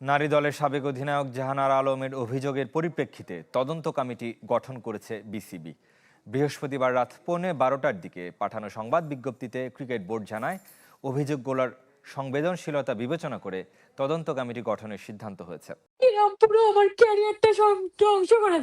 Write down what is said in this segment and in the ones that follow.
নারী দলের সাবেক অধিনায়ক জাহানার আলমের অভিযোগের পরিপ্রেক্ষিতে তদন্ত কমিটি গঠন করেছে বিসিবি। বৃহস্পতিবার রাত পৌনে বারোটার দিকে পাঠানো সংবাদ বিজ্ঞপ্তিতে ক্রিকেট বোর্ড জানায় অভিযোগগুলোর সংবেদনশীলতা বিবেচনা করে তদন্ত কমিটি গঠনের সিদ্ধান্ত হয়েছে। আমার ক্যারিয়ারটা ধ্বংস করে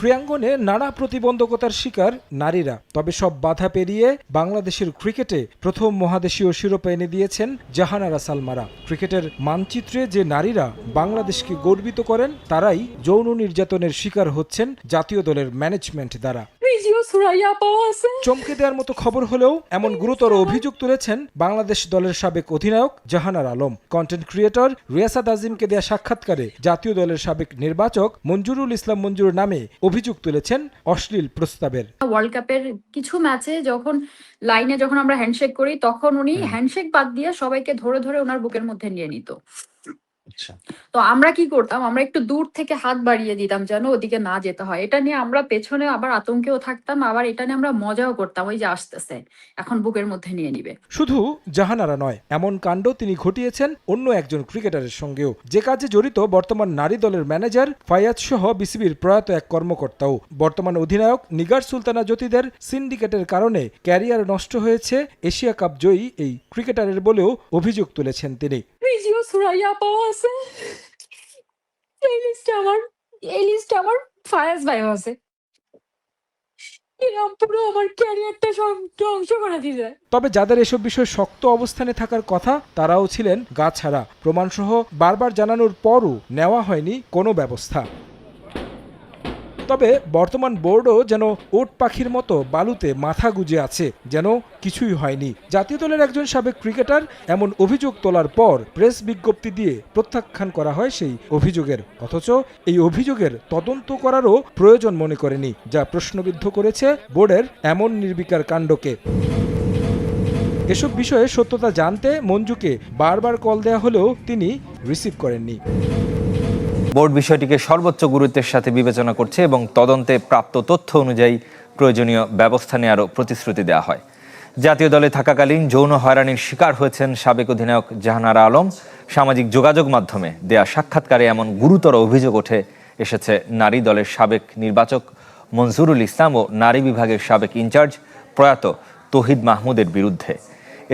ক্রীড়াঙ্গনে নানা প্রতিবন্ধকতার শিকার নারীরা। তবে সব বাধা পেরিয়ে বাংলাদেশের ক্রিকেটে প্রথম মহাদেশীয় শিরোপা এনে দিয়েছেন জাহানারা সালমারা। ক্রিকেটের মানচিত্রে যে নারীরা বাংলাদেশকে গর্বিত করেন, তারাই যৌন নির্যাতনের শিকার হচ্ছেন জাতীয় দলের ম্যানেজমেন্ট দ্বারা। সুরাইয়া আছে চমকে দেওয়ার মতো খবর হলেও এমন গুরুতর অভিযোগ তুলেছেন বাংলাদেশ দলের সাবেক অধিনায়ক জাহানার আলম। কন্টেন্ট ক্রিয়েটর রিয়াসাদ আজিমকে দেয়া সাক্ষাৎকারে জাতীয় দলের সাবেক নির্বাচক মঞ্জুরুল ইসলাম মঞ্জুর নামে অভিযোগ তুলেছেন অশ্লীল প্রস্তাবের। ওয়ার্ল্ড কাপের কিছু ম্যাচে যখন লাইনে যখন আমরা হ্যান্ডশেক করি তখন উনি হ্যান্ডশেক বাদ দিয়ে সবাইকে ধরে ধরে ওনার বুকের মধ্যে নিয়ে নিত। তো আমরা কি করতাম? আমরা একটু দূর থেকে হাত বাড়িয়ে দিতাম যেন ওদিকে না যেতে হয়। এটা নিয়ে আমরা পেছনে আবার আতঙ্কেও থাকতাম আবার এটা নিয়ে আমরা মজাও করতাম। ওই যে আসতেছে এখন বুকের মধ্যে নিয়ে নিবে। শুধু জাহানারা নয় এমন কাণ্ড তিনি ঘটিয়েছেন অন্য একজন ক্রিকেটারের সঙ্গেও। যে কাজে জড়িত বর্তমান নারী দলের ম্যানেজার ফায়াজ সহ বিসিবির প্রয়াত এক কর্মকর্তাও। বর্তমান অধিনায়ক নিগার সুলতানা জ্যোতিদের সিন্ডিকেটের কারণে ক্যারিয়ার নষ্ট হয়েছে এশিয়া কাপ জয়ী এই ক্রিকেটারের বলেও অভিযোগ তুলেছেন তিনি। সুরাইয়া আপাও আছে। এই আমার এই আমার ফায়াজ ভাইও আছে। তবে যাদের এসব বিষয়ে শক্ত অবস্থানে থাকার কথা, তারাও ছিলেন গা ছাড়া। প্রমাণসহ বারবার জানানোর পরও নেওয়া হয়নি কোনো ব্যবস্থা। তবে বর্তমান বোর্ডও যেন ওট পাখির মতো বালুতে মাথা গুজে আছে, যেন কিছুই হয়নি। জাতীয় দলের একজন সাবেক ক্রিকেটার এমন অভিযোগ তোলার পর প্রেস বিজ্ঞপ্তি দিয়ে প্রত্যাখ্যান করা হয় সেই অভিযোগের। অথচ এই অভিযোগের তদন্ত করারও প্রয়োজন মনে করেনি, যা প্রশ্নবিদ্ধ করেছে বোর্ডের এমন নির্বিকার কাণ্ডকে। এসব বিষয়ে সত্যতা জানতে মঞ্জুকে বারবার কল দেয়া হলেও তিনি রিসিভ করেননি। বোর্ড বিষয়টিকে সর্বোচ্চ গুরুত্বের সাথে বিবেচনা করছে এবং তদন্তে প্রাপ্ত তথ্য অনুযায়ী প্রয়োজনীয় ব্যবস্থা নেওয়ারও প্রতিশ্রুতি দেওয়া হয়। জাতীয় দলে থাকাকালীন যৌন হয়রানির শিকার হয়েছেন সাবেক অধিনায়ক জাহানারা আলম। সামাজিক যোগাযোগ মাধ্যমে দেয়া সাক্ষাৎকারে এমন গুরুতর অভিযোগ ওঠে এসেছে নারী দলের সাবেক নির্বাচক মনজুরুল ইসলাম ও নারী বিভাগের সাবেক ইনচার্জ প্রয়াত তহিদ মাহমুদের বিরুদ্ধে।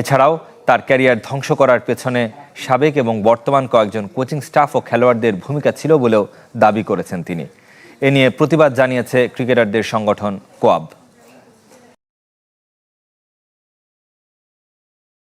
এছাড়াও তার ক্যারিয়ার ধ্বংস করার পেছনে সাবেক এবং বর্তমান কয়েকজন কোচিং স্টাফ ও খেলোয়াড়দের ভূমিকা ছিল বলেও দাবি করেছেন তিনি। এ নিয়ে প্রতিবাদ জানিয়েছে ক্রিকেটারদের সংগঠন কোয়াব।